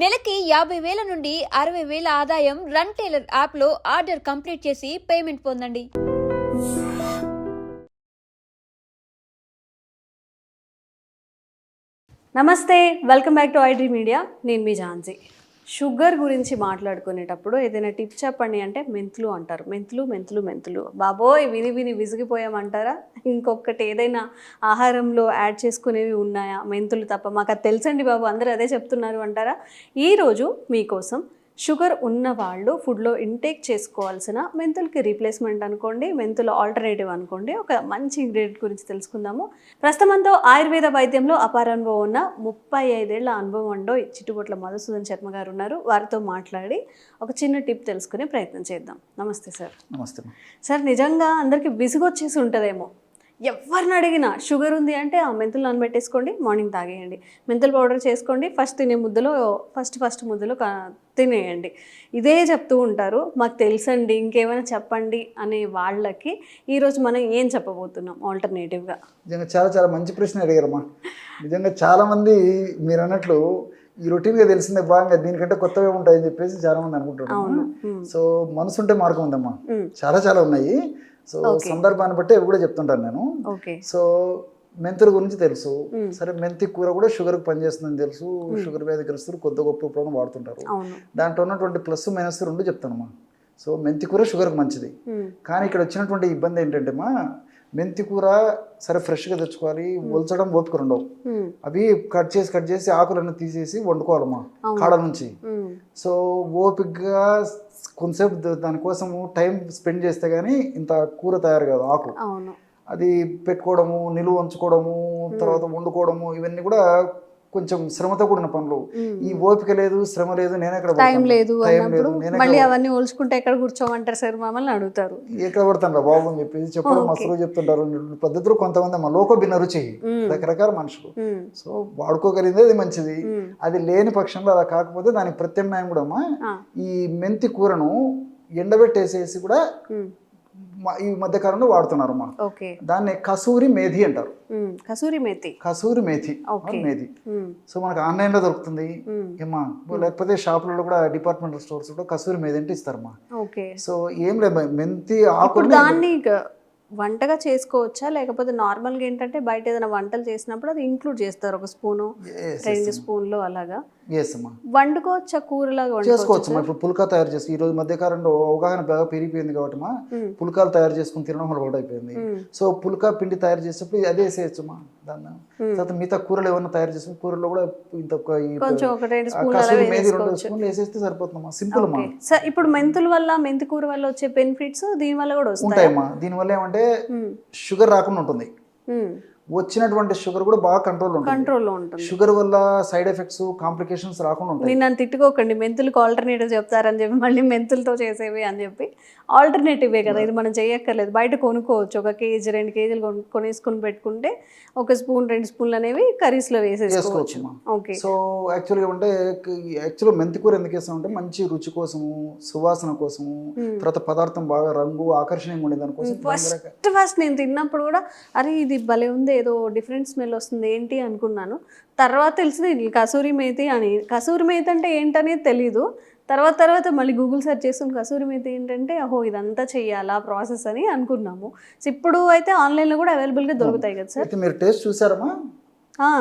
నెలకి యాభై వేల నుండి అరవై వేల ఆదాయం రన్ టైలర్ యాప్లో ఆర్డర్ కంప్లీట్ చేసి పేమెంట్ పొందండి. నమస్తే welcome back to iDream media. నేను మీ ఝాన్సీ షుగర్ గురించి మాట్లాడుకునేటప్పుడు ఏదైనా టిప్ చెప్పండి అంటే మెంతులు అంటారు. మెంతులు మెంతులు మెంతులు. బాబోయ్ విని విని విసిగిపోయామంటారా? ఇంకొకటి ఏదైనా ఆహారంలో యాడ్ చేసుకునేవి ఉన్నాయా? మెంతులు తప్ప మాకు అది తెలుసండి బాబు అందరూ అదే చెప్తున్నారు అంటారా? ఈరోజు మీకోసం షుగర్ ఉన్న వాళ్ళు ఫుడ్లో ఇంటేక్ చేసుకోవాల్సిన మెంతులకి రీప్లేస్మెంట్ అనుకోండి మెంతుల ఆల్టర్నేటివ్ అనుకోండి ఒక మంచి ఇంగ్రీడియంట్ గురించి తెలుసుకుందాము. ప్రస్తుతంతో ఆయుర్వేద వైద్యంలో అపార అనుభవం ఉన్న ముప్పై ఐదేళ్ళ అనుభవం ఉండో చిట్టుబొట్ల మధుసూదన్ శర్మ గారు ఉన్నారు. వారితో మాట్లాడి ఒక చిన్న టిప్ తెలుసుకునే ప్రయత్నం చేద్దాం. నమస్తే సార్. నమస్తే. సార్ నిజంగా అందరికీ విసుగొచ్చేసి ఉంటుందేమో. ఎవరిని అడిగినా షుగర్ ఉంది అంటే ఆ మెంతులు నానబెట్టేసుకోండి మార్నింగ్ తాగేయండి. మెంతులు పౌడర్ చేసుకోండి ఫస్ట్ తినే ముద్దలో ఫస్ట్ ఫస్ట్ ముద్దలో తినేయండి. ఇదే చెప్తూ ఉంటారు మాకు తెలుసండి ఇంకేమైనా చెప్పండి అనే వాళ్ళకి ఈరోజు మనం ఏం చెప్పబోతున్నాం ఆల్టర్నేటివ్గా? నిజంగా చాలా చాలా మంచి ప్రశ్న అడిగారమ్మా. నిజంగా చాలా మంది మీరు అన్నట్లు ఈ రొటీన్గా తెలిసిందే బాగా దీనికంటే కొత్తవే ఉంటాయని చెప్పేసి చాలా మంది అనుకుంటున్నారు. అవును. మ్మ్. సో మనసు ఉంటే మార్గం ఉందమ్మా. మ్మ్. చాలా చాలా ఉన్నాయి. సో సందర్భాన్ని బట్టి అవి కూడా చెప్తుంటాను నేను. సో మెంతుల గురించి తెలుసు. సరే మెంతి కూర కూడా షుగర్కి పనిచేస్తుందని తెలుసు. షుగర్ వ్యాధిగ్రస్తులు కొద్ది గొప్ప ఇప్పుడు వాడుతుంటారు. దాంట్లో ఉన్నటువంటి ప్లస్ మైనస్ రెండు చెప్తానమ్మా సో మెంతి కూర షుగర్కి మంచిది. కానీ ఇక్కడ వచ్చినటువంటి ఇబ్బంది ఏంటంటే మా మెంతి కూర సరే ఫ్రెష్గా తెచ్చుకోవాలి. ఒలచడం ఓపిక ఉండవు. అవి కట్ చేసి కట్ చేసి ఆకులన్నీ తీసేసి వండుకోవాలమ్మా. కాడ నుంచి. సో ఓపికగా కొంతసేపు ద- దానికోసము టైం స్పెండ్ చేస్తే కానీ ఇంత కూర తయారు కాదు ఆకు. అది పెట్టుకోవడము నిలువ ఉంచుకోవడము తర్వాత వండుకోవడము ఇవన్నీ కూడా కొంచెం శ్రమతో కూడిన పనులు. ఈ ఓపిక లేదు శ్రమ లేదు నేను ఎక్కడ టైం? లేదు అన్నప్పుడు మళ్ళీ అవన్నీ ఓల్చుకుంటే ఎక్కడ కూర్చోమంటారు సార్ మమ్మల్ని అడుగుతారు ఎక్కడ పడతాను రా బాబు అని చెప్పేసి చెప్పడం మస్తుగా చెప్తుంటారు పద్ధతులు కొంతమంది అమ్మ లోక భిన్న రుచి. రకరకాల మనుషులు. సో వాడుకోగలిగింది అది మంచిది. అది లేని పక్షంలో అలా కాకపోతే దానికి ప్రత్యామ్నాయం కూడా. ఈ మెంతి కూరను ఎండబెట్టేసేసి కూడా. మ- ఈ మధ్య కాలంలో వాడుతున్నారు ఓకే. దాన్ని కసూరి మేథి అంటారు. కసూరి మేతి. కసూరి మేథి ఓకే. మేథి. సో మనకు ఆన్లైన్లో దొరుకుతుంది. మ్మ్. ఏమ్మా లేకపోతే షాపులలో కూడా డిపార్ట్మెంటల్ స్టోర్స్ కూడా కసూరి మేథి అంటే ఇస్తారమ్మా. ఓకే. సో ఏం లేదు మెంతి ఆకుని దాన్ని వంటగా చేసుకోవచ్చా? లేకపోతే నార్మల్గా ఏంటంటే బయట ఏదైనా వంటలు చేసినప్పుడు అది ఇంక్లూడ్ చేస్తారు ఒక స్పూను రెండు స్పూన్లు అలాగా? వండుకోవచ్చా? కూరలాగా చేసుకోవచ్చు ఇప్పుడు పుల్కా తయారు చేసి ఈ రోజు మధ్య కాలంలో అవగాహన బాగా పెరిగిపోయింది కాబట్టి మ్మ్. పుల్కాలు తయారు చేసుకుని తినడం అలవాటు అయిపోయింది. సో పుల్కా పిండి తయారు చేసేటప్పుడు అదే వేసేయచ్చు అమ్మా దాన్ని తర్వాత మిగతా కూరలు ఏమన్నా తయారు చేసుకుని కూరలో కూడా ఇంత కసూరి మేది రెండు స్పూన్లు వేసేస్తే సరిపోతుందమ్మా. సింపుల్ సార్ ఇప్పుడు మెంతుల వల్ల మెంతి కూర వల్ల వచ్చే బెనిఫిట్స్ దీని వల్ల కూడా ఉంటాయమ్మా. దీనివల్ల ఏమంటే షుగర్ రాకుండా ఉంటుంది. వచ్చినటువంటి షుగర్ కూడా బాగా కంట్రోల్ ఉంటుంది. కంట్రోల్లో ఉంటుంది. షుగర్ వల్ల సైడ్ ఎఫెక్ట్స్ కాంప్లికేషన్స్ రాకుండా ఉంటాయి. నేను తిట్టుకోకండి మెంతులకు ఆల్టర్నేటివ్ చెప్తారని చెప్పి మళ్ళీ మెంతులతో చేసేవి అని చెప్పి ఆల్టర్నేటివే కదా ఇది మనం చేయక్కర్లేదు. బయట కొనుక్కోవచ్చు ఒక కేజీ రెండు కేజీలు కొను- కొనేసుకుని పెట్టుకుంటే ఒక స్పూన్ రెండు స్పూన్లు అనేవి కర్రీస్లో వేసేసుకోవచ్చు. ఓకే. సో యాక్చువల్గా అంటే యాక్చువల్గా మెంతి కూర ఎందుకు వేస్తామంటే మంచి రుచి కోసము సువాసన కోసము తర్వాత పదార్థం బాగా రంగు ఆకర్షణీయంగా ఉండే దానికోసం ఫస్ట్ ఫస్ట్ నేను తిన్నప్పుడు కూడా అరే ఇది భలే ఉంది ఏదో డిఫరెంట్ స్మెల్ వస్తుంది ఏంటి అనుకున్నాను. తర్వాత తెలిసింది ఇది కసూరి మేతి అని. కసూరి మేతి అంటే ఏంటనేది తెలీదు. తర్వాత తర్వాత మళ్ళీ గూగుల్ సెర్చ్ చేసుకుని కసూరి మేతి ఏంటంటే అహో ఇదంతా చెయ్యాలా ప్రాసెస్ అని అనుకున్నాము. ఇప్పుడు అయితే ఆన్లైన్లో కూడా అవైలబుల్గా దొరుకుతాయి కదా సార్ మీరు టేస్ట్ చూసారమ్మా?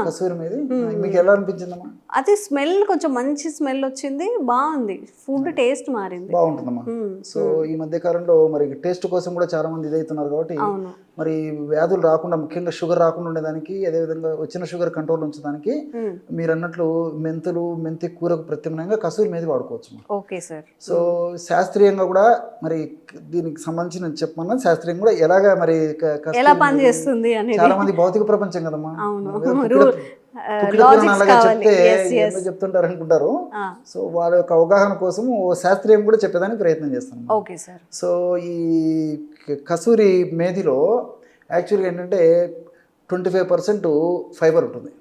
కసూరి మీద? మీకు ఎలా అనిపించిందమ్మా? అది స్మెల్ కొంచెం మంచి స్మెల్ వచ్చింది బాగుంది. ఫుడ్ టేస్ట్ మారింది. బాగుంటుందమ్మా. మ్మ్. సో ఈ మధ్య కాలంలో మరి టేస్ట్ కోసం కూడా చాలా మంది ఇదవుతున్నారు కాబట్టి మరి వ్యాధులు రాకుండా ముఖ్యంగా షుగర్ రాకుండా ఉండేదానికి అదేవిధంగా వచ్చిన షుగర్ కంట్రోల్ ఉంచడానికి. మీరు అన్నట్లు మెంతులు మెంతి కూరకు ప్రత్యామ్నాయంగా కసూరి మీద వాడుకోవచ్చు. Okay sir. సో శాస్త్రీయంగా కూడా మరి దీనికి సంబంధించి నేను చెప్పమన్నా శాస్త్రీయంగా కూడా ఎలాగా మరి ఎలా చాలా మంది భౌతిక ప్రపంచం కదమ్మా. చెప్తుంటారు అనుకుంటారు. సో వాళ్ళ యొక్క అవగాహన కోసం ఓ శాస్త్రీయం కూడా చెప్పేదానికి ప్రయత్నం చేస్తాను. Okay sir. సో ఈ కసూరి మేధిలో యాక్చువల్గా ఏంటంటే ట్వంటీ ఫైవ్ పర్సెంట్ ఫైబర్ ఉంటుంది.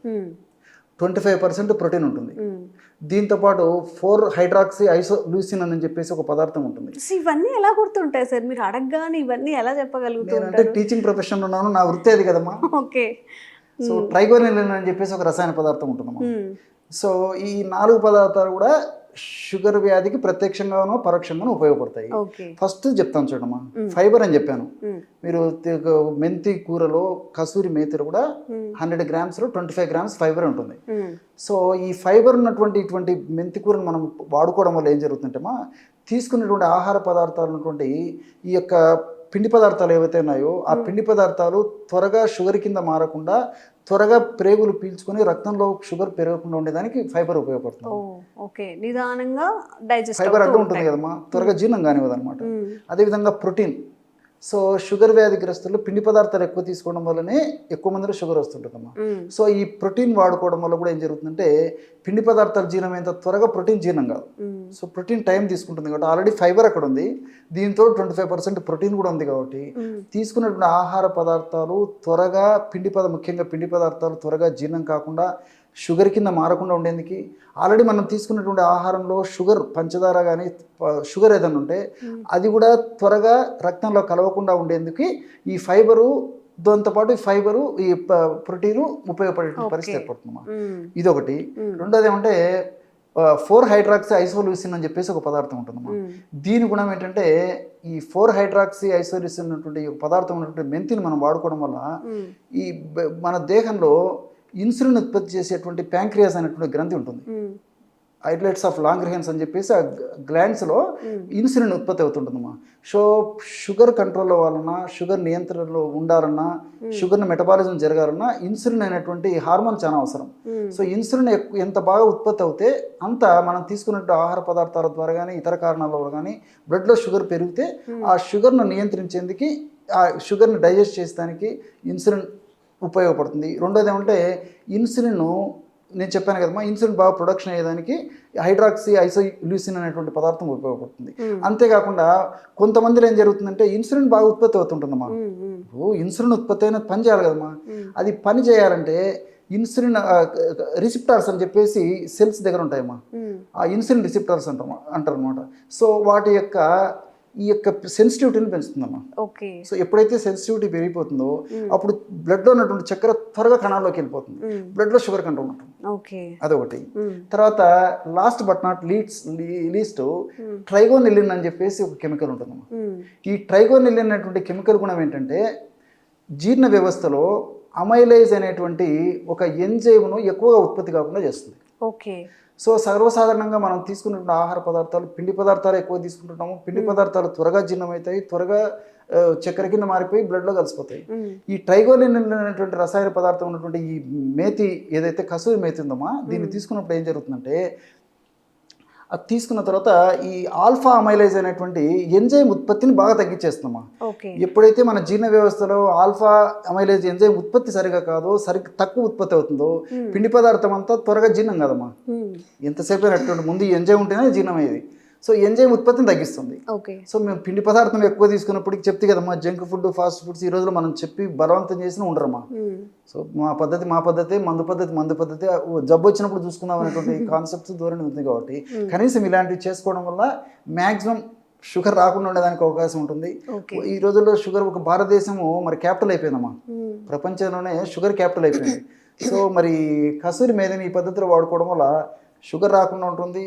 ట్వంటీ ఫైవ్ పర్సెంట్ ప్రోటీన్ ఉంటుంది. మ్మ్. దీంతోపాటు ఫోర్ హైడ్రాక్సీ ఐసో లూసిన్ అని చెప్పేసి ఒక పదార్థం ఉంటుంది. ఇవన్నీ ఎలా గుర్తుంటాయి సార్? మీరు అడగగానే ఇవన్నీ ఎలా చెప్పగలుగుతూ నేనంటే ఉంటారు టీచింగ్ ప్రొఫెషన్లో ఉన్నాను నా వృత్తి అది కదమ్మా. ఓకే. సో ట్రైగోనిలిన్ అని చెప్పేసి ఒక రసాయన పదార్థం ఉంటుందమ్మా మ్మ్. సో ఈ నాలుగు పదార్థాలు కూడా షుగర్ వ్యాధికి ప్రత్యక్షంగానో పరోక్షంగానో ఉపయోగపడతాయి. ఫస్ట్ చెప్తాను చూడమ్మా. ఫైబర్ అని చెప్పాను. మీరు మెంతి కూరలో కసూరి మేతిలో కూడా హండ్రెడ్ గ్రామ్స్లో ట్వంటీ ఫైవ్ గ్రామ్స్ ఫైబర్ ఉంటుంది. సో ఈ ఫైబర్ ఉన్నటువంటి ఇటువంటి మెంతి కూరను మనం వాడుకోవడం వల్ల ఏం జరుగుతుందంటేమా తీసుకున్నటువంటి ఆహార పదార్థాలు ఉన్నటువంటి ఈ యొక్క పిండి పదార్థాలు ఏవైతే ఉన్నాయో ఆ పిండి పదార్థాలు త్వరగా షుగర్ కింద మారకుండా త్వరగా ప్రేగులు పీల్చుకొని రక్తంలో షుగర్ పెరగకుండా ఉండేదానికి ఫైబర్ ఉపయోగపడుతుంది. ఓకే. నిదానంగా ఫైబర్ అడ్డు ఉంటుంది కదమ్మా. త్వరగా జీర్ణం కానివ్వదు అనమాట అదేవిధంగా ప్రోటీన్. సో షుగర్ వ్యాధిగ్రస్తులు పిండి పదార్థాలు ఎక్కువ తీసుకోవడం వల్లనే ఎక్కువ మందిలో షుగర్ వస్తుంటుందమ్మా. సో ఈ ప్రోటీన్ వాడుకోవడం వల్ల కూడా ఏం జరుగుతుందంటే పిండి పదార్థాలు జీర్ణమైనంత త్వరగా ప్రోటీన్ జీర్ణం కాదు. సో ప్రోటీన్ టైం తీసుకుంటుంది కాబట్టి ఆల్రెడీ ఫైబర్ అక్కడ ఉంది. దీంతో ట్వంటీ ఫైవ్ పర్సెంట్ ప్రోటీన్ కూడా ఉంది కాబట్టి తీసుకున్నటువంటి ఆహార పదార్థాలు త్వరగా పిండి పద ముఖ్యంగా పిండి పదార్థాలు త్వరగా జీర్ణం కాకుండా షుగర్ కింద మారకుండా ఉండేందుకు ఆల్రెడీ మనం తీసుకున్నటువంటి ఆహారంలో షుగర్ పంచదార కానీ షుగర్ ఏదైనా ఉంటే అది కూడా త్వరగా రక్తంలో కలవకుండా ఉండేందుకు ఈ ఫైబరు దాంతోపాటు ఈ ఫైబరు ఈ ప్రోటీను ఉపయోగపడే పరిస్థితి ఏర్పడుతుందన్నమాట. ఇది ఒకటి రెండోది ఏమంటే ఫోర్ హైడ్రాక్సీ ఐసోల్యూసిన్ అని చెప్పేసి ఒక పదార్థం ఉంటుందమ్మా దీని గుణం ఏంటంటే ఈ ఫోర్ హైడ్రాక్సీ ఐసోల్యూసిన్ ఉన్నటువంటి పదార్థం ఉన్నటువంటి మెంతిని మనం వాడుకోవడం వల్ల ఈ మన దేహంలో ఇన్సులిన్ ఉత్పత్తి చేసేటువంటి ప్యాంక్రియాస్ అనేటువంటి గ్రంథి ఉంటుంది. ఐట్లెట్స్ ఆఫ్ లాంగ్రిహెన్స్ అని చెప్పేసి ఆ గ్లాండ్స్లో ఇన్సులిన్ ఉత్పత్తి అవుతుంటుందమ్మా. సో షుగర్ కంట్రోల్ వలన షుగర్ నియంత్రణలో ఉండాలన్నా షుగర్ని మెటబాలిజం జరగాలన్నా ఇన్సులిన్ అనేటువంటి హార్మోన్ చాలా అవసరం. సో ఇన్సులిన్ ఎంత బాగా ఉత్పత్తి అవుతే అంత మనం తీసుకున్నట్టు ఆహార పదార్థాల ద్వారా కానీ ఇతర కారణాల వల్ల కానీ బ్లడ్లో షుగర్ పెరిగితే ఆ షుగర్ను నియంత్రించేందుకు ఆ షుగర్ని డైజెస్ట్ చేసేదానికి ఇన్సులిన్ ఉపయోగపడుతుంది. రెండోది ఏమంటే ఇన్సులిన్ నేను చెప్పాను కదమ్మా ఇన్సులిన్ బాగా ప్రొడక్షన్ అయ్యేదానికి హైడ్రాక్సీ ఐసోల్యూసిన్ అనేటువంటి పదార్థం ఉపయోగపడుతుంది. అంతేకాకుండా కొంతమందిలో ఏం జరుగుతుందంటే ఇన్సులిన్ బాగా ఉత్పత్తి అవుతుంటుందమ్మా. ఇప్పుడు ఇన్సులిన్ ఉత్పత్తి అయిన పని చేయాలి కదమ్మా. అది పని చేయాలంటే ఇన్సులిన్ రిసిప్టార్స్ అని చెప్పేసి సెల్స్ దగ్గర ఉంటాయమ్మా. ఆ ఇన్సులిన్ రిసిప్టార్స్ అంటారు అంటారు అనమాట సో వాటి యొక్క ఈ యొక్క సెన్సిటివిటీని పెంచుతుందమ్మా. ఓకే. సో ఎప్పుడైతే సెన్సిటివిటీ పెరిగిపోతుందో అప్పుడు బ్లడ్లో ఉన్నటువంటి చక్కెర త్వరగా కణాల్లోకి వెళ్ళిపోతుంది. బ్లడ్లో షుగర్ కంట్రోల్ ఉంటుంది. ఓకే. అదొకటి. తర్వాత last but not leads least trigonelline అని చెప్పేసి ఒక కెమికల్ ఉంటుందమ్మా. ఈ ట్రైగోనిలిన్ అనేటువంటి కెమికల్ గుణం ఏంటంటే జీర్ణ వ్యవస్థలో అమైలైజ్ అనేటువంటి ఒక ఎంజైమ్ను ఎక్కువగా ఉత్పత్తి కాకుండా చేస్తుంది. ఓకే. సో సర్వసాధారణంగా మనం తీసుకున్న ఆహార పదార్థాలు పిండి పదార్థాలు ఎక్కువ తీసుకుంటున్నాము పిండి పదార్థాలు త్వరగా జీర్ణమవుతాయి త్వరగా చక్కెర కింద మారిపోయి బ్లడ్లో కలిసిపోతాయి. ఈ ట్రైగోలిన్ అనేటువంటి రసాయన పదార్థం ఉన్నటువంటి ఈ మేతి ఏదైతే కసూరి మేతి ఉందమ్మా దీన్ని తీసుకున్నప్పుడు ఏం జరుగుతుందంటే అది తీసుకున్న తర్వాత ఈ ఆల్ఫా అమైలైజ్ అనేటువంటి ఎంజైమ్ ఉత్పత్తిని బాగా తగ్గించేస్తుందమ్మా. ఓకే. ఎప్పుడైతే మన జీర్ణ వ్యవస్థలో ఆల్ఫా అమైలేజ్ ఎంజైమ్ ఉత్పత్తి సరిగా కాదో సరి తక్కువ ఉత్పత్తి అవుతుందో పిండి పదార్థం అంతా త్వరగా జీర్ణం కాదమ్మా. ఎంతసేపు అయినటువంటి ముందు ఎంజైమ్ ఉంటేనే జీర్ణం అయ్యేది సో ఎంజైమ్ ఉత్పత్తిని తగ్గిస్తుంది. ఓకే. సో మేము పిండి పదార్థం ఎక్కువ తీసుకున్నప్పటికి చెప్తే కదమ్మా జంక్ ఫుడ్ ఫాస్ట్ ఫుడ్స్ ఈ రోజులో మనం చెప్పి బలవంతం చేసిన ఉండరమ్మా సో మా పద్ధతి మా పద్ధతి మందు పద్ధతి మందు పద్ధతి జబ్బు వచ్చినప్పుడు చూసుకుందాం అనేటువంటి కాన్సెప్ట్స్ ధోరణి ఉంది కాబట్టి కనీసం ఇలాంటివి చేసుకోవడం వల్ల మ్యాక్సిమం షుగర్ రాకుండా ఉండడానికి అవకాశం ఉంటుంది. ఈ రోజుల్లో షుగర్ ఒక భారతదేశము మరి క్యాపిటల్ అయిపోయిందమ్మా. ప్రపంచంలోనే షుగర్ క్యాపిటల్ అయిపోయింది. సో మరి కసూరి మేదని ఈ పద్ధతిలో వాడుకోవడం వల్ల షుగర్ రాకుండా ఉంటుంది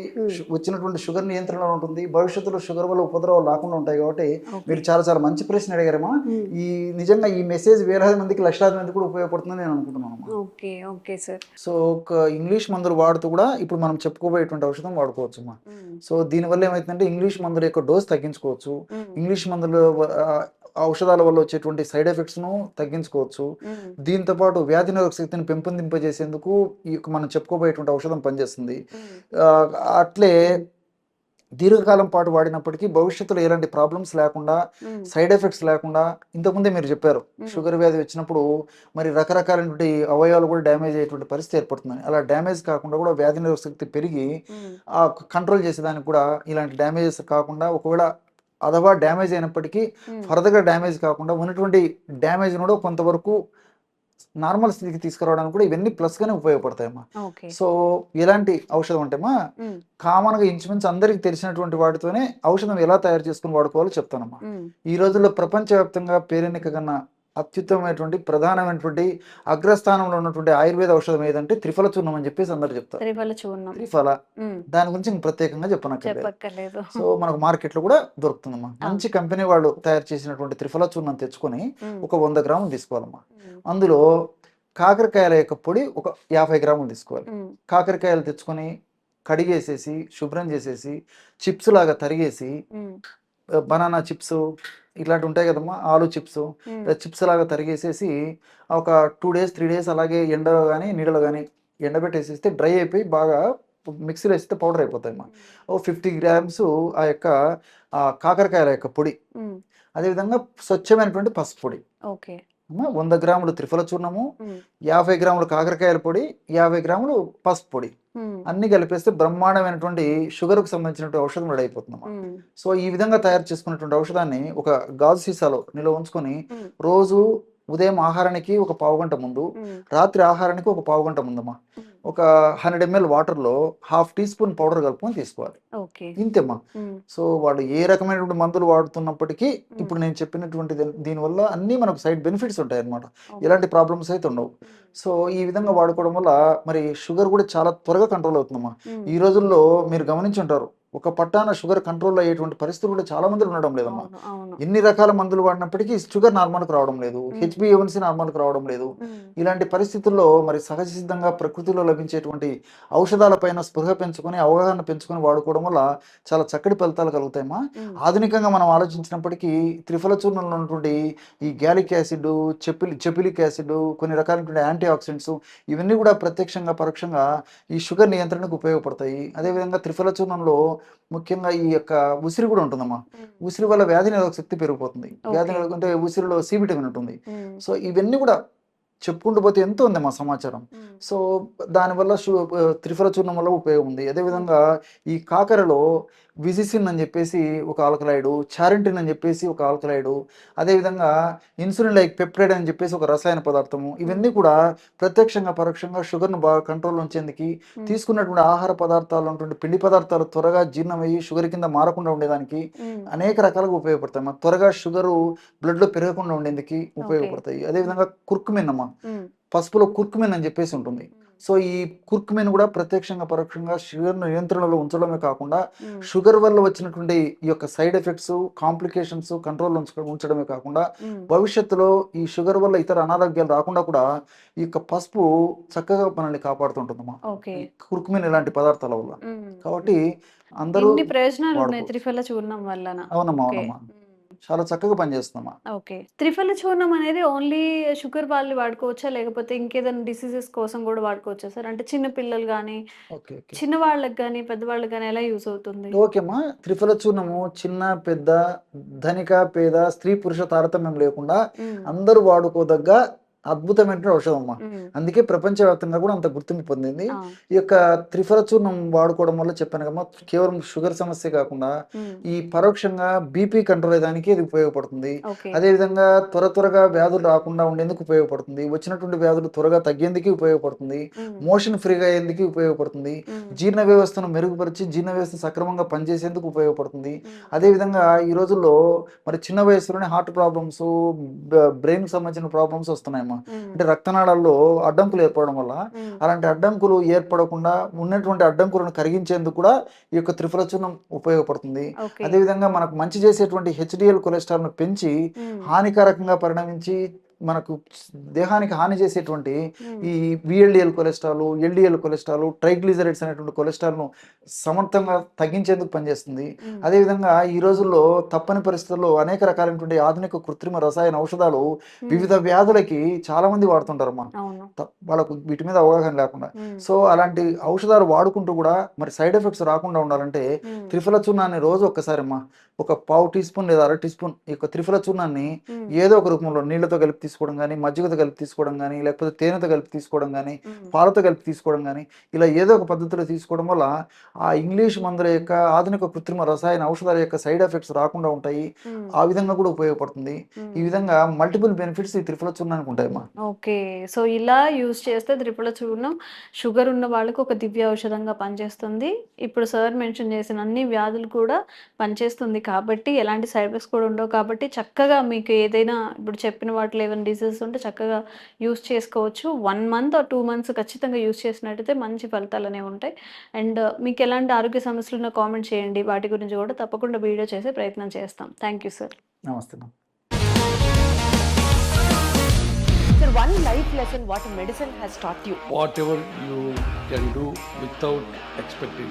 వచ్చినటువంటి షుగర్ నియంత్రణలో ఉంటుంది భవిష్యత్తులో షుగర్ వల్ల ఉపద్రవాలు రాకుండా ఉంటాయి కాబట్టి మీరు చాలా చాలా మంచి ప్రశ్న అడిగారమ్మా ఈ నిజంగా ఈ మెసేజ్ వేలాది మందికి లక్షలాది మందికి కూడా ఉపయోగపడుతుందని నేను అనుకుంటున్నాను ఓకే ఓకే సార్. సో ఒక ఇంగ్లీష్ మందులు వాడుతూ కూడా ఇప్పుడు మనం చెప్పుకోబోయేటువంటి ఔషధం వాడుకోవచ్చు అమ్మా. సో దీనివల్ల ఏమవుతుందంటే ఇంగ్లీష్ మందుల యొక్క డోస్ తగ్గించుకోవచ్చు. ఇంగ్లీష్ మందులు ఔషధాల వల్ల వచ్చేటువంటి సైడ్ ఎఫెక్ట్స్ను తగ్గించుకోవచ్చు. దీంతో పాటు వ్యాధి నిరోధక శక్తిని పెంపొందింపజేసేందుకు ఈ మనం చెప్పుకోబోయేటువంటి ఔషధం పనిచేస్తుంది. అట్లే దీర్ఘకాలం పాటు వాడినప్పటికీ భవిష్యత్తులో ఎలాంటి ప్రాబ్లమ్స్ లేకుండా సైడ్ ఎఫెక్ట్స్ లేకుండా ఇంతకుముందే మీరు చెప్పారు షుగర్ వ్యాధి వచ్చినప్పుడు మరి రకరకాలైనటువంటి అవయవాలు కూడా డ్యామేజ్ అయ్యేటువంటి పరిస్థితి ఏర్పడుతుంది అలా డ్యామేజ్ కాకుండా కూడా వ్యాధి నిరోధక శక్తి పెరిగి ఆ కంట్రోల్ చేసేదానికి కూడా ఇలాంటి డ్యామేజెస్ కాకుండా ఒకవేళ అథవా డ్యామేజ్ అయినప్పటికీ ఫర్దర్గా డ్యామేజ్ కాకుండా ఉన్నటువంటి డ్యామేజ్ కూడా కొంతవరకు నార్మల్ స్థితికి తీసుకురావడానికి కూడా ఇవన్నీ ప్లస్గానే ఉపయోగపడతాయమ్మా. ఓకే. సో ఎలాంటి ఔషధం అంటేమా కామన్గా ఇంచుమించు అందరికీ తెలిసినటువంటి వాటితోనే ఔషధం ఎలా తయారు చేసుకుని వాడుకోవాలో చెప్తానమ్మా. ఈ రోజుల్లో ప్రపంచవ్యాప్తంగా పేరెన్నిక కన్నా అత్యుత్తమైనటువంటి ప్రధానమైనటువంటి అగ్రస్థానంలో ఉన్నటువంటి ఆయుర్వేద ఔషధం ఏదంటే త్రిఫల చూర్ణం అని చెప్పేసి అందరు చెప్తారు. త్రిఫల. చూర్ణం త్రిఫల దాని గురించి ఇంక ప్రత్యేకంగా చెప్పనక్కర్లేదు. సో మనకు మార్కెట్లో కూడా దొరుకుతుందమ్మా. మంచి కంపెనీ వాళ్ళు తయారు చేసినటువంటి త్రిఫల చూర్ణం తెచ్చుకొని ఒక వంద గ్రాములు తీసుకోవాలమ్మా. అందులో కాకరకాయల యొక్క పొడి ఒక యాభై గ్రాములు తీసుకోవాలి. కాకరకాయలు తెచ్చుకొని కడిగేసేసి శుభ్రం చేసేసి చిప్స్ లాగా తరిగేసి బనానా చిప్స్ ఇట్లాంటి ఉంటాయి కదమ్మా ఆలు చిప్స్. చిప్స్ లాగా తరిగేసేసి ఒక టూ డేస్ త్రీ డేస్ అలాగే ఎండలో కానీ నీడలో కానీ ఎండబెట్టేసేస్తే డ్రై అయిపోయి బాగా మిక్సీలో వేస్తే పౌడర్ అయిపోతాయి అమ్మా. ఓ ఫిఫ్టీ గ్రామ్స్ ఆ యొక్క కాకరకాయల యొక్క పొడి. అదేవిధంగా స్వచ్ఛమైనటువంటి పసుపు పొడి. ఓకే. అమ్మా, వంద గ్రాములు త్రిఫల చూర్ణము యాభై గ్రాములు కాకరకాయల పొడి యాభై గ్రాములు పసుపు పొడి. అన్ని కలిపేస్తే బ్రహ్మాండమైనటువంటి షుగర్కు సంబంధించినటువంటి ఔషధం రెడీ అయిపోతుందమ్మా ఉమ్, సో ఈ విధంగా తయారు చేసుకున్నటువంటి ఔషధాన్ని ఒక గాజు సీసాలో నిల్వ ఉంచుకొని రోజు ఉదయం ఆహారానికి ఒక పావు గంట ముందు రాత్రి ఆహారానికి ఒక పావు గంట ముందమ్మా ఒక హండ్రెడ్ ఎంఎల్ వాటర్లో హాఫ్ టీ స్పూన్ పౌడర్ కలుపుకొని తీసుకోవాలి. ఇంతేమ్మా. సో వాళ్ళు ఏ రకమైనటువంటి మందులు వాడుతున్నప్పటికీ ఇప్పుడు నేను చెప్పినటువంటి దీని- దీనివల్ల అన్నీ మనకు సైడ్ బెనిఫిట్స్ ఉంటాయి అన్నమాట ఎలాంటి ప్రాబ్లమ్స్ అయితే ఉండవు. సో ఈ విధంగా వాడుకోవడం వల్ల మరి షుగర్ కూడా చాలా త్వరగా కంట్రోల్ అవుతుందమ్మా. ఈ రోజుల్లో మీరు గమనించి ఉంటారు ఒక పట్టాన షుగర్ కంట్రోల్ అయ్యేటువంటి పరిస్థితులు కూడా చాలా మంది ఉండడం లేదమ్మా. ఎన్ని రకాల మందులు వాడినప్పటికీ షుగర్ నార్మల్కి రావడం లేదు హెచ్బిఎవన్సీ నార్మల్కి రావడం లేదు. ఇలాంటి పరిస్థితుల్లో మరి సహజ సిద్ధంగా ప్రకృతిలో లభించేటువంటి ఔషధాలపైన స్పృహ పెంచుకొని అవగాహన పెంచుకొని వాడుకోవడం వల్ల చాలా చక్కటి ఫలితాలు కలుగుతాయమ్మా. ఆధునికంగా మనం ఆలోచించినప్పటికీ త్రిఫల చూర్ణంలో ఉన్నటువంటి ఈ గ్యాలిక్ యాసిడ్ చెపిలి చెపిలిక్ యాసిడ్ కొన్ని రకాలైనటువంటి యాంటీ ఆక్సిడెంట్స్ ఇవన్నీ కూడా ప్రత్యక్షంగా పరోక్షంగా ఈ షుగర్ నియంత్రణకు ఉపయోగపడతాయి. అదేవిధంగా త్రిఫల చూర్ణంలో ముఖ్యంగా ఈ యొక్క ఉసిరి కూడా ఉంటుందమ్మా. ఉసిరి వల్ల వ్యాధి నిరోధక శక్తి పెరిగిపోతుంది. వ్యాధి అంటే ఉసిరిలో సి విటమిన్ ఉంటుంది. సో ఇవన్నీ కూడా చెప్పుకుంటూ పోతే ఎంతో ఉంది మా సమాచారం. సో దానివల్ల త్రిఫల చూర్ణం వల్ల ఉపయోగం ఉంది. అదేవిధంగా ఈ కాకరలో విజిసిన్ అని చెప్పేసి ఒక ఆల్కలైడు చారింటిన్ అని చెప్పేసి ఒక ఆల్కలైడు అదేవిధంగా ఇన్సులిన్ లైక్ పెప్టైడ్ అని చెప్పేసి ఒక రసాయన పదార్థము ఇవన్నీ కూడా ప్రత్యక్షంగా పరోక్షంగా షుగర్ను బాగా కంట్రోల్ ఉంచేందుకు తీసుకున్నటువంటి ఆహార పదార్థాలు ఉన్నటువంటి పిండి పదార్థాలు త్వరగా జీర్ణమయ్యి షుగర్ కింద మారకుండా ఉండేదానికి అనేక రకాలుగా ఉపయోగపడతాయి. త్వరగా షుగర్ బ్లడ్లో పెరగకుండా ఉండేందుకు ఉపయోగపడతాయి. అదేవిధంగా కుర్కుమిన్ అమ్మా పసుపులో కుర్కుమిన్ అని చెప్పేసి ఉంటుంది. సో ఈ కుర్కుమిన్ కూడా ప్రత్యక్షంగా పరోక్షంగా షుగర్ నియంత్రణలో ఉంచడమే కాకుండా షుగర్ వల్ల వచ్చినటువంటి ఈ యొక్క సైడ్ ఎఫెక్ట్స్ కాంప్లికేషన్స్ కంట్రోల్ ఉంచడమే కాకుండా భవిష్యత్తులో ఈ షుగర్ వల్ల ఇతర అనారోగ్యాలు రాకుండా కూడా ఈ యొక్క పసుపు చక్కగా మనల్ని కాపాడుతుంటుందమ్మా. కుర్కుమిన్ ఇలాంటి పదార్థాల వల్ల. కాబట్టి అందరూ ప్రయోజనాలు అవునమ్మా అవునమ్మా. చాలా చక్కగా పనిచేస్తుందమ్మా. ఓకే. త్రిఫల చూర్ణం అనేది ఓన్లీ షుగర్ వాళ్ళు వాడుకోవచ్చా? లేకపోతే ఇంకేదైనా డిసీజెస్ కోసం కూడా వాడుకోవచ్చా సార్? అంటే చిన్న పిల్లలు కానీ చిన్న వాళ్ళకి కానీ పెద్దవాళ్ళకి కానీ ఎలా యూజ్ అవుతుంది? ఓకేమ్మా. త్రిఫల చూర్ణము చిన్న పెద్ద ధనిక పేద స్త్రీ పురుష తారతమ్యం లేకుండా అందరూ వాడుకోదగ్గ అద్భుతమైన ఔషధం అమ్మా అందుకే ప్రపంచవ్యాప్తంగా కూడా అంత గుర్తింపు పొందింది. ఈ యొక్క త్రిఫల చూర్ణం వాడుకోవడం వల్ల చెప్పాను కమ్మా కేవలం షుగర్ సమస్య కాకుండా ఈ పరోక్షంగా బీపీ కంట్రోల్ అయ్యడానికి ఇది ఉపయోగపడుతుంది. ఓకే. అదేవిధంగా త్వర త్వరగా వ్యాధులు రాకుండా ఉండేందుకు ఉపయోగపడుతుంది. వచ్చినటువంటి వ్యాధులు త్వరగా తగ్గేందుకు ఉపయోగపడుతుంది. మోషన్ ఫ్రీగా అయ్యేందుకు ఉపయోగపడుతుంది. జీర్ణ వ్యవస్థను మెరుగుపరిచి జీర్ణ వ్యవస్థ సక్రమంగా పనిచేసేందుకు ఉపయోగపడుతుంది. ఉమ్, అదేవిధంగా ఈ రోజుల్లో మరి చిన్న వయసులోనే హార్ట్ ప్రాబ్లమ్స్ బ్రెయిన్ సంబంధించిన ప్రాబ్లమ్స్ వస్తున్నాయమ్మా. ఉమ్, అంటే రక్తనాళాల్లో అడ్డంకులు ఏర్పడడం వల్ల అలాంటి అడ్డంకులు ఏర్పడకుండా ఉన్నటువంటి అడ్డంకులను కరిగించేందుకు కూడా ఈ యొక్క త్రిఫల చూర్ణం ఉపయోగపడుతుంది అదేవిధంగా మనకు మంచి చేసేటువంటి హెచ్డిఎల్ కొలెస్ట్రాల్ను పెంచి హానికారకంగా పరిణమించి మనకు దేహానికి హాని చేసేటువంటి ఈ VLDL cholesterol LDL cholesterol triglycerides అనేటువంటి కొలెస్ట్రాల్ను సమర్థంగా తగ్గించేందుకు పనిచేస్తుంది. అదేవిధంగా ఈ రోజుల్లో తప్పని పరిస్థితుల్లో అనేక రకాలైనటువంటి ఆధునిక కృత్రిమ రసాయన ఔషధాలు వివిధ వ్యాధులకి చాలా మంది వాడుతుంటారమ్మా అవును. త- వాళ్ళకు వీటి మీద అవగాహన లేకుండా. సో అలాంటి ఔషధాలు వాడుకుంటూ కూడా మరి సైడ్ ఎఫెక్ట్స్ రాకుండా ఉండాలంటే త్రిఫల చూర్ణాన్ని రోజు ఒక్కసారి అమ్మా ఒక పావు టీ స్పూన్ లేదా అర టీ స్పూన్ ఈ యొక్క త్రిఫల చూర్ణాన్ని ఏదో ఒక రూపంలో నీళ్ళతో కలిపి తీసుకోవడం కానీ మజ్జిగతో కలిపి తీసుకోవడం కానీ లేకపోతే తేనెతో కలిపి తీసుకోవడం కానీ పాలతో కలిపి తీసుకోవడం కానీ ఇలా ఏదో ఒక పద్ధతిలో తీసుకోవడం వల్ల ఆ ఇంగ్లీష్ మందుల యొక్క ఆధునిక కృత్రిమ రసాయన ఔషధాల యొక్క సైడ్ ఎఫెక్ట్స్ రాకుండా ఉంటాయి. ఆ విధంగా కూడా ఉపయోగపడుతుంది. ఈ విధంగా మల్టిపుల్ బెనిఫిట్స్ ఈ త్రిఫల చూర్ణానికి ఉంటాయమ్మా ఓకే. సో ఇలా యూజ్ చేస్తే త్రిపుల చూర్ణం షుగర్ ఉన్న వాళ్ళకు ఒక దివ్య ఔషధంగా పనిచేస్తుంది. ఇప్పుడు సార్ మెన్షన్ చేసిన అన్ని వ్యాధులు కూడా పనిచేస్తుంది కాబట్టి ఎలాంటి సైడ్ ఎఫెక్ట్స్ కూడా ఉండవు కాబట్టి చక్కగా మీకు ఏదైనా ఇప్పుడు చెప్పిన వాటిలో ఏమైనా ఏమైనా డిసీజెస్ ఉంటే చక్కగా యూస్ చేసుకోవచ్చు. One month or two months ఖచ్చితంగా యూస్ చేసినట్టయితే మంచి ఫలితాలు అనేవి ఉంటాయి. అండ్ మీకు ఎలాంటి ఆరోగ్య సమస్యలు ఉన్నా కామెంట్ చేయండి. వాటి గురించి కూడా తప్పకుండా వీడియో చేసే ప్రయత్నం చేస్తాం. థ్యాంక్ యూ సార్ నమస్తే one life lesson what medicine has taught you. whatever you can do without expecting.